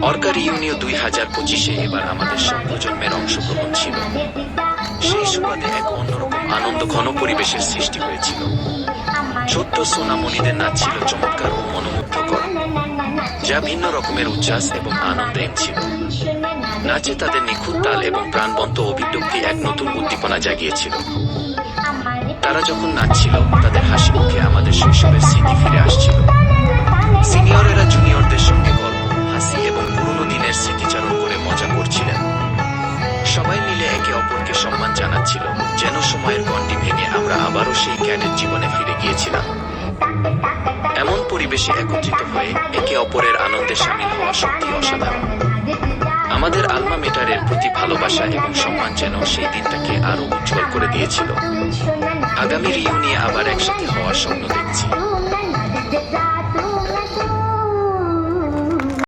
Orca রিউনিও দুই হাজার পঁচিশে এবার আমাদের সব প্রজন্মের অংশগ্রহণ ছিল। সেই সুবাদে এক অন্যরকম আনন্দ ঘন পরিবেশের সৃষ্টি হয়েছিল। ছোট্ট সোনামণিদের নাচ ছিল চমৎকার ও মনোমুগ্ধকর, যা ভিন্ন রকমের উচ্ছ্বাস এবং আনন্দ এনেছিল। নাচে তাদের নিখুঁত তাল এবং প্রাণবন্ত অভিব্যক্তি এক নতুন উদ্দীপনা জাগিয়েছিল। তারা যখন নাচছিল, তাদের সবাই মিলে একে অপরকে সম্মান জানাচ্ছিল, যেন সময়ের গণ্ডি ভেঙে আমরা আবারও সেই ক্যাডেট জীবনে ফিরে গিয়েছিলাম। এমন পরিবেশে একত্রিত হয়ে একে অপরের আনন্দে সামিল হওয়া সত্যি অসাধারণ। আমাদের আলমা মেটারের প্রতি ভালোবাসা এবং সম্মান যেন সেই দিনটাকে আরও উজ্জ্বল করে দিয়েছিল। আগামী রিউনিয়ে আবার একসাথে হওয়ার স্বপ্ন দেখছি।